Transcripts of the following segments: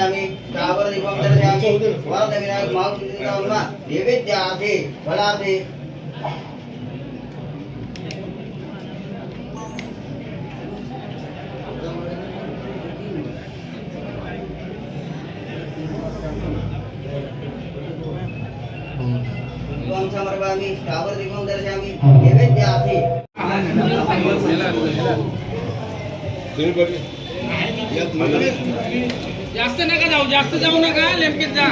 పరిణామి తాపర దీపం దర్శయామి వరద వినాయక మావుతున్న నైవేద్యార్థి ఫలార్థి సమర్పామి స్థావర దీపం దర్శయామి నైవేద్యార్థి Thank you. जाऊ जास्त जाऊ नका लेमकेत जा.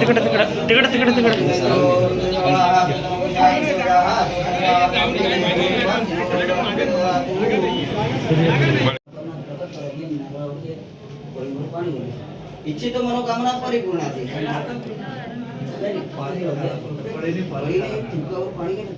तिकडे तिकडे तिकडे तिकडे तिकडे. इच्छित मनोकामना परिपूर्ण पाणी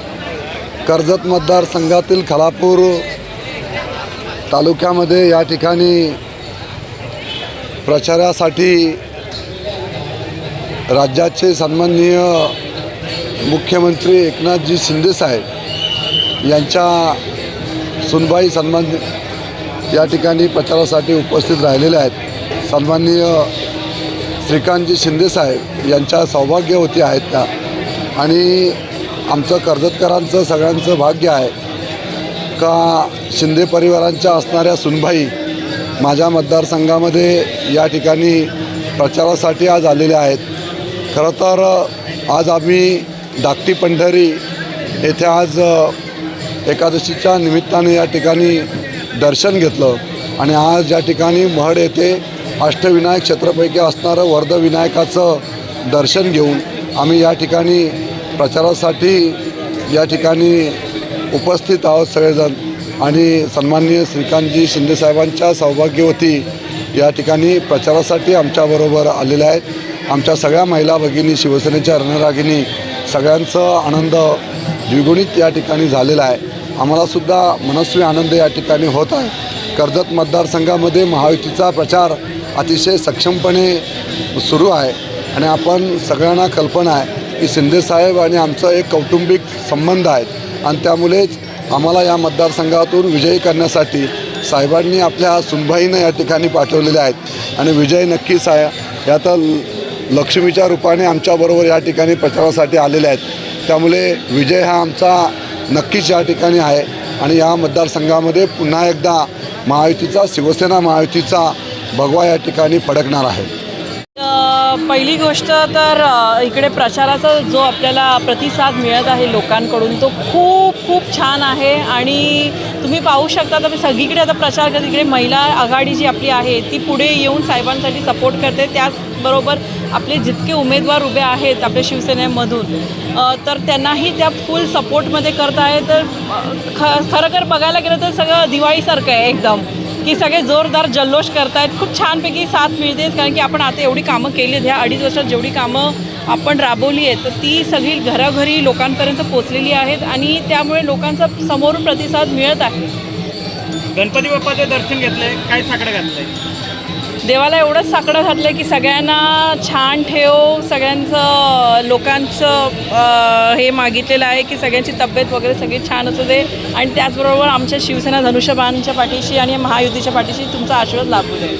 कर्जत मतदारसंघातील खलापूर तालुक्यामध्ये या ठिकाणी प्रचारासाठी राज्याचे सन्माननीय मुख्यमंत्री एकनाथजी शिंदेसाहेब यांच्या सुनबाई सन्मान या ठिकाणी प्रचारासाठी उपस्थित राहिलेल्या आहेत. सन्माननीय श्रीकांतजी शिंदेसाहेब यांच्या सौभाग्यवती आहेत त्या. आणि आमचं कर्जतकरांचं सगळ्यांचं भाग्य आहे. का शिंदे परिवारांच्या असणाऱ्या सुनबाई माझ्या मतदारसंघामध्ये या ठिकाणी प्रचारासाठी आज आलेल्या आहेत. खरं तर आज आम्ही धाकटी पंढरी येथे आज एकादशीच्या निमित्ताने या ठिकाणी दर्शन घेतलं आणि आज या ठिकाणी महड येथे अष्टविनायक क्षेत्रापैकी असणारं वर्धविनायकाचं दर्शन घेऊन आम्ही या ठिकाणी प्रचारासाठी या ठिकाणी उपस्थित आहोत सगळेजण. आणि सन्माननीय श्रीकांतजी शिंदेसाहेबांच्या सौभाग्यवती या ठिकाणी प्रचारासाठी आमच्याबरोबर आलेल्या आहेत. आमच्या सगळ्या महिला भगिनी शिवसेनेच्या रणरागिनी सगळ्यांचा आनंद द्विगुणित या ठिकाणी झालेला आहे. आम्हालासुद्धा मनस्वी आनंद या ठिकाणी होत आहे. कर्जत मतदारसंघामध्ये महायुतीचा प्रचार अतिशय सक्षमपणे सुरू आहे आणि आपण सगळ्यांना कल्पना आहे की शिंदेसाहेब आणि आमचा एक कौटुंबिक संबंध आहेत. आणि त्यामुळेच आम्हाला या मतदारसंघातून विजयी करण्यासाठी साहेबांनी आपल्या सुनबाईनं या ठिकाणी पाठवलेल्या आहेत. आणि विजय नक्कीच आहे या तर लक्ष्मीच्या रूपाने आमच्याबरोबर या ठिकाणी प्रचारासाठी आलेले आहेत. त्यामुळे विजय हा आमचा नक्कीच या ठिकाणी आहे. आणि या मतदारसंघामध्ये पुन्हा एकदा महायुतीचा शिवसेना महायुतीचा भगवा या ठिकाणी फडकणार आहे. पहिली गोष्ट तर इकडे प्रचाराचा जो आपल्याला प्रतिसाद मिळत आहे लोकांकडून तो खूप खूप छान आहे. आणि तुम्ही पाहू शकता तर सगळीकडे आता प्रचार करते. इकडे महिला आघाडी जी आपली आहे ती पुढे येऊन साहेबांसाठी सपोर्ट करते. त्याचबरोबर आपले जितके उमेदवार उभे आहेत आपल्या शिवसेनेमधून तर त्यांनाही त्या फुल सपोर्टमध्ये करत आहे तर ख खरं खरं बघायला गेलं तर सगळं दिवाळीसारखं आहे एकदम. की सगळे जोरदार जल्लोष करतायत. खूप छानपैकी साथ मिळते कारण की आपण आता एवढी कामं केली आहेत. ह्या अडीच वर्षात जेवढी कामं आपण राबवली आहेत तर ती सगळी घराघरी लोकांपर्यंत पोचलेली आहेत आणि त्यामुळे लोकांचा समोरून प्रतिसाद मिळत आहे. गणपती बाप्पाचे दर्शन घेतलंय काय साकडं आहे देवाला एवढंच साकडं घातलं की सगळ्यांना छान ठेव सगळ्यांचं लोकांचं हे मागितलेलं आहे की सगळ्यांची तब्येत वगैरे सगळी छान असू दे. आणि त्याचबरोबर आमच्या शिवसेना धनुष्यबाणच्या पाठीशी आणि महायुतीच्या पाठीशी तुमचा आशीर्वाद लाभू दे.